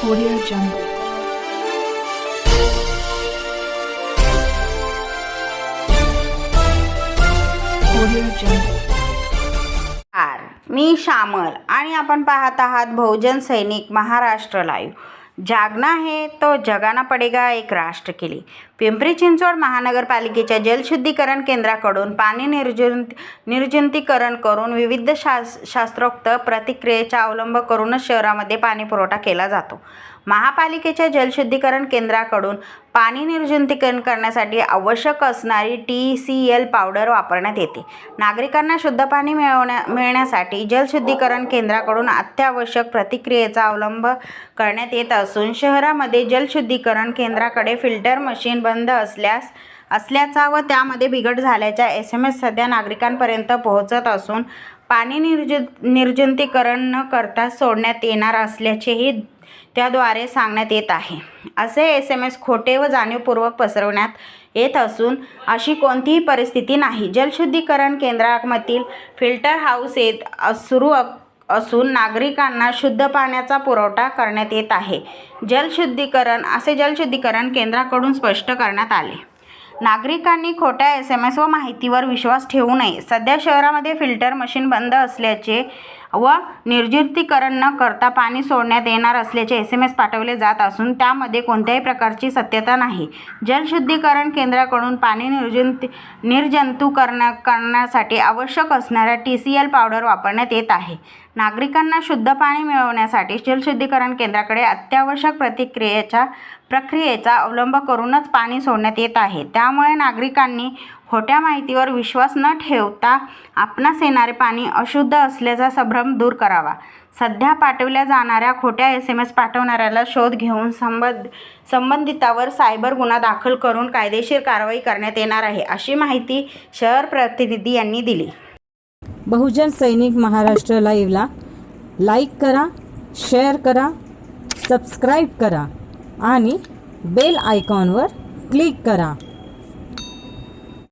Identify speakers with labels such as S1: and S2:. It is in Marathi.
S1: Audio Jungle.
S2: मी श्यामल आणि आपण पाहत आहात बहुजन सैनिक महाराष्ट्र लाईव्ह जागना है तो जगाना पडेगा एक राष्ट्र केली पिंपरी चिंचवड महानगरपालिकेच्या जलशुद्धीकरण केंद्राकडून पाणी निर्जंत निर्जंतीकरण करून विविध शास शास्त्रोक्त प्रतिक्रियेचा अवलंब करूनच शहरामध्ये पाणी पुरवठा केला जातो. महापालिकेच्या जलशुद्धीकरण केंद्राकडून पाणी निर्जंतीकरण करण्यासाठी आवश्यक असणारी टी सी एल पावडर वापरण्यात येते. नागरिकांना शुद्ध पाणी मिळवण्या मिळण्यासाठी जलशुद्धीकरण केंद्राकडून अत्यावश्यक प्रतिक्रियेचा अवलंब करण्यात येत असून शहरामध्ये जलशुद्धीकरण केंद्राकडे फिल्टर मशीन बंद असल्यास असल्याचा व त्यामध्ये बिघड झाल्याचा एस एम एस सध्या नागरिकांपर्यंत पोहोचत असून पाणी निर्ज निर्जंतीकरण न करता सोडण्यात येणार असल्याचेही त्याद्वारे सांगण्यात येत आहे. असे एस एम एस खोटे व जाणीवपूर्वक पसरवण्यात येत असून अशी कोणतीही परिस्थिती नाही. जलशुद्धीकरण केंद्रामधील फिल्टर हाऊस येत सुरू असून नागरिकांना शुद्ध पाण्याचा पुरवठा करण्यात येत आहे. जलशुद्धीकरण असे जलशुद्धीकरण केंद्राकडून स्पष्ट करण्यात आले. नागरिकांनी खोट्या एस एम एस व माहितीवर विश्वास ठेवू नये. सध्या शहरामध्ये फिल्टर मशीन बंद असल्याचे व निर्जंतीकरण न करता पाणी सोडण्यात येणार असल्याचे एस एम एस पाठवले जात असून त्यामध्ये कोणत्याही प्रकारची सत्यता नाही. जलशुद्धीकरण केंद्राकडून पाणी निर्जंत निर्जंतुकरण करण्यासाठी आवश्यक असणाऱ्या टी सी एल पावडर वापरण्यात येत आहे. नागरिकांना शुद्ध पाणी मिळवण्यासाठी जलशुद्धीकरण केंद्राकडे अत्यावश्यक प्रतिक्रियेच्या प्रक्रियेचा अवलंब करूनच पाणी सोडण्यात येत आहे. त्यामुळे नागरिकांनी खोट्या माहितीवर विश्वास न ठेवता आपणास येणारे पाणी अशुद्ध असल्याचा संभ्रम दूर करावा. सध्या पाठवल्या जाणाऱ्या खोट्या एस एम एस पाठवणाऱ्याला शोध घेऊन संबंध संबंधितावर सायबर गुन्हा दाखल करून कायदेशीर कारवाई करण्यात येणार आहे अशी माहिती शहर प्रतिनिधी यांनी दिली.
S3: बहुजन सैनिक महाराष्ट्र लाईव्हला लाईक करा शेअर करा सबस्क्राईब करा आणि बेल आयकॉनवर क्लिक करा.